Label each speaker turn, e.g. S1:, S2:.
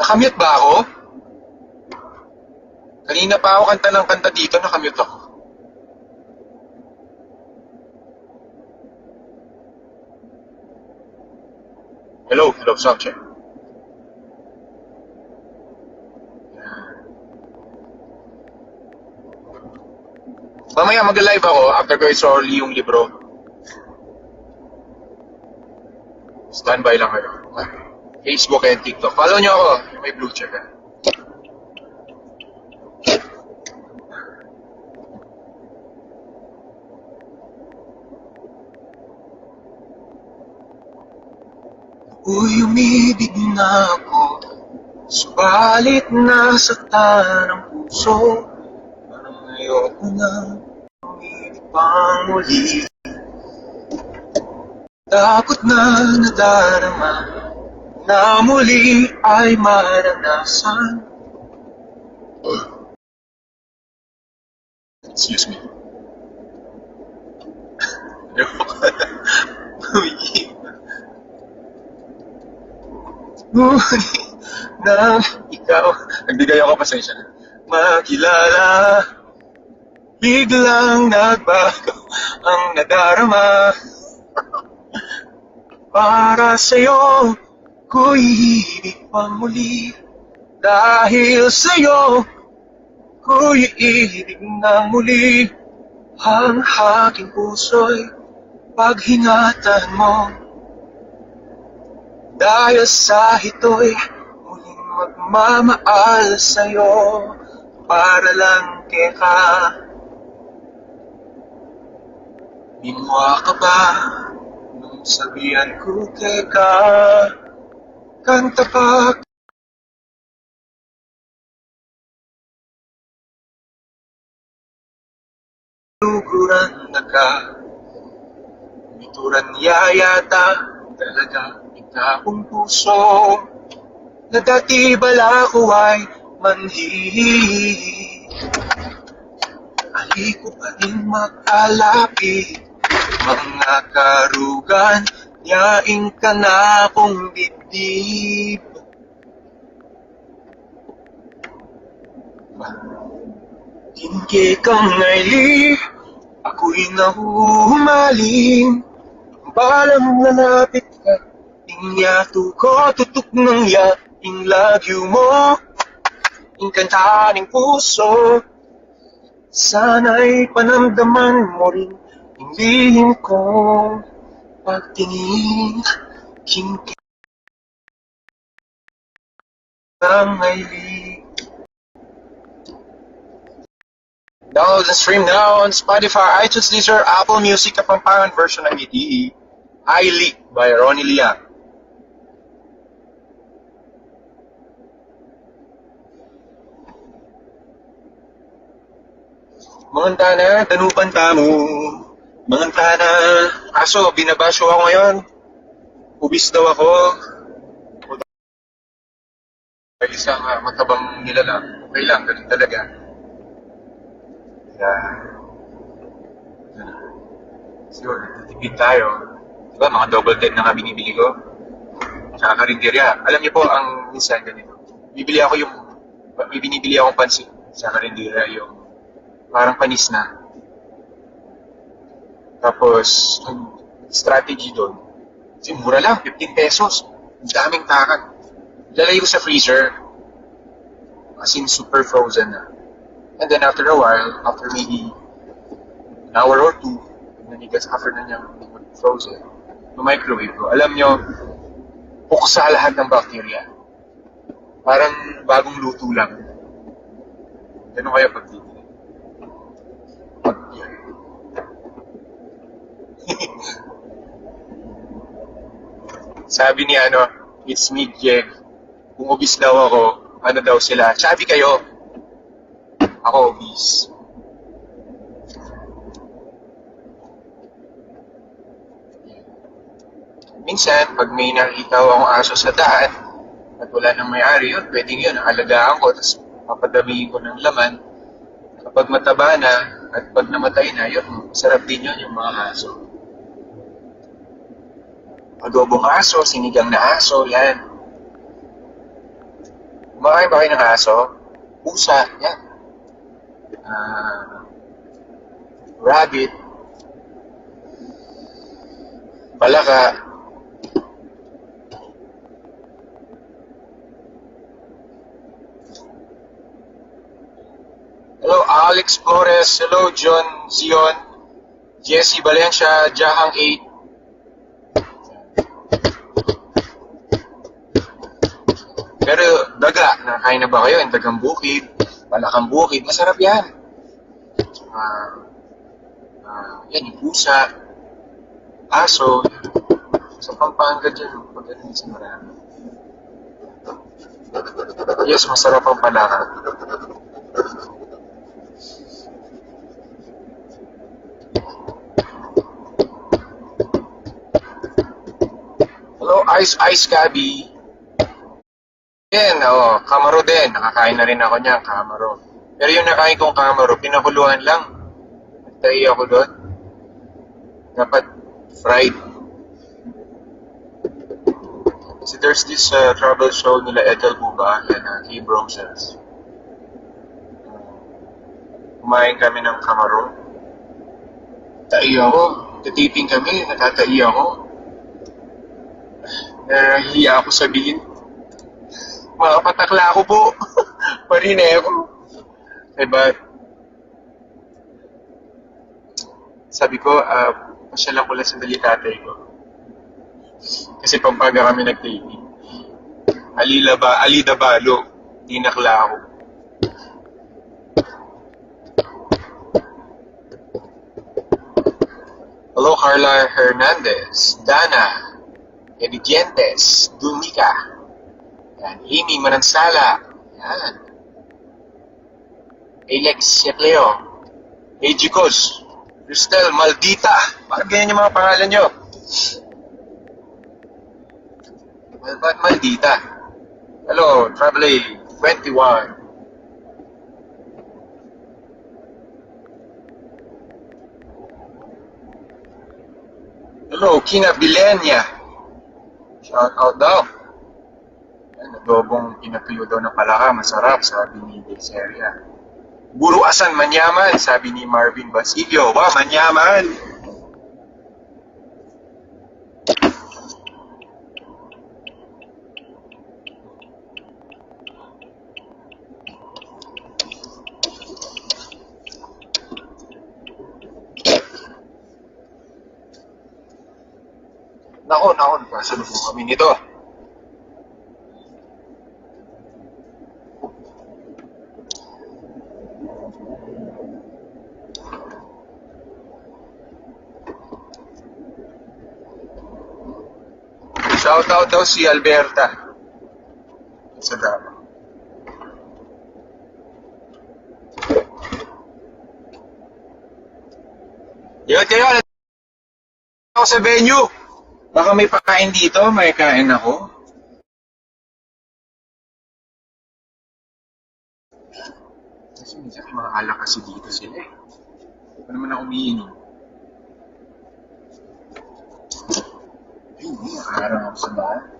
S1: Nakamute ba ako? Kanina pa ako kanta ng kanta dito, nakamute ako. Hello, hello, sound check. Mamaya mag-live ako after ko i-sorry yung libro. Standby lang kayo. Facebook and TikTok. Follow nyo ako. May blue check. ah. Uy, umibig na ako Subalit nasa tanang puso Parang ayoko na umibig pang muli Takot na nadarama na muli ay maranasan. Excuse me. Nang ikaw, nagbigay ako pasensya na, makilala, biglang nagbago ang nadarama. Para sa'yo, ko iibig pa muli. Dahil sa'yo, ko iibig na muli. Ang aking puso'y paghingatan mo. Dahil sa ito'y muling magmamaal sa'yo para lang keka. Minwa ka ba nung sabihan ko keka? Kanta pa Luguran na ka. Bituran niya yata Talaga ikakong puso. Na dati bala ko ay manhihi Ali ko pa rin makalapit Mga karugan Yaing ka na akong dibdib Hindi kang ngaili Ako'y nahuhumaling. Balang lalapit ka. Ingyato ko tutok ng yating lagyo mo. Ingkanta ng puso. Sana'y panamdaman mo rin. Ang kong pagtingin Kinki ang ngaili Download and stream now on Spotify, iTunes, Deezer, Apple Music, Kapampangan version ng EDE. Highly by Ronnie Liang. Manganta na, danupan tamo. Manganta na. Aso, binabasyo ako ngayon. Ubis daw ako. Ay, isang uh, matabang nilalang. Okay lang, ganun talaga. Ano, siguro, nagtitipid tayo. Diba, mga double dead na nga binibili ko. Tsaka karinderya. Alam niyo po, ang minsan ganito. Bibili ako yung, may binibili akong pansit sa karinderya, yung parang panis na. Tapos, ang strategy doon, kasi mura lang, 15 pesos. Ang daming takan. Lalagay ko sa freezer. As in, super frozen na. And then after a while, after maybe an hour or two, nanigas after na niyang frozen, no microwave ko, alam nyo, buksa lahat ng bacteria. Parang bagong luto lang. Ganun kaya pag bibili. Pag yan. Sabi ni ano, it's me, Jeg. Kung obis daw ako, ano daw sila? Sabi kayo, ako obis. Minsan, pag may nakita akong aso sa daan, at wala nang may-ari yun, pwedeng yun, alagaan ko, tapos papadamihin ko ng laman. Kapag mataba na, at pag namatay na, yun, sarap din yun yung mga aso. Adobong aso, sinigang na aso, yan. Kumakain ba kayo ng aso? Pusa, yan. Ah, rabbit. Palaka. Hello, Alex Flores. Hello, John Zion. Jesse Valencia, Jahang 8. Pero daga, nakakain na ba kayo? Yung dagang bukid, palakang bukid, masarap yan. Ah, ah, yan, yung pusa, aso, sa Pampanga dyan, magaling sa marami. Yes, masarap ang palaka. Hello, Ice Ice Gabi. Yan, oh, kamaro din. Nakakain na rin ako niyan, kamaro. Pero yung nakain kong kamaro, pinakuluan lang. Nagtahi ako doon. Dapat fried. Kasi there's this uh, travel show nila Ethel Buba, yan, uh, Key Bromsels. Kumain kami ng kamaro. Tai ako. Tatiping kami, natatai ako. Nahihiya ako sabihin. Mga patakla ko po. Parinay ako. Diba? Sabi ko, ah, pasyalan ko lang sandali tatay ko. Kasi pampaga kami nag-taping. Alila ba, alida balo. Tinakla ako. Hello, Carla Hernandez. Dana. Edidientes. Dunica. Yan. Amy Manansala. Yan. Alex Yepleo. Ejikos. Cristel Maldita. Bakit ganyan yung mga pangalan nyo? Mal ba't Maldita? Hello, Travelay 21. Hello, Kina Bilenya. Shout out daw. Adobong pinatuyo daw ng palaka, masarap, sabi ni Delceria. Guru asan manyaman, sabi ni Marvin Basilio. Wow, manyaman! Nako, nako, nagkasalubong kami nito. Shout out daw si Alberta. Sa drama. Yun kayo, ako sa venue. Baka may pakain dito, may kain ako. Kasi minsan mga alak kasi dito sila eh. Hindi naman ako umiinom. Ayun, may nakaharang ako sa bahay.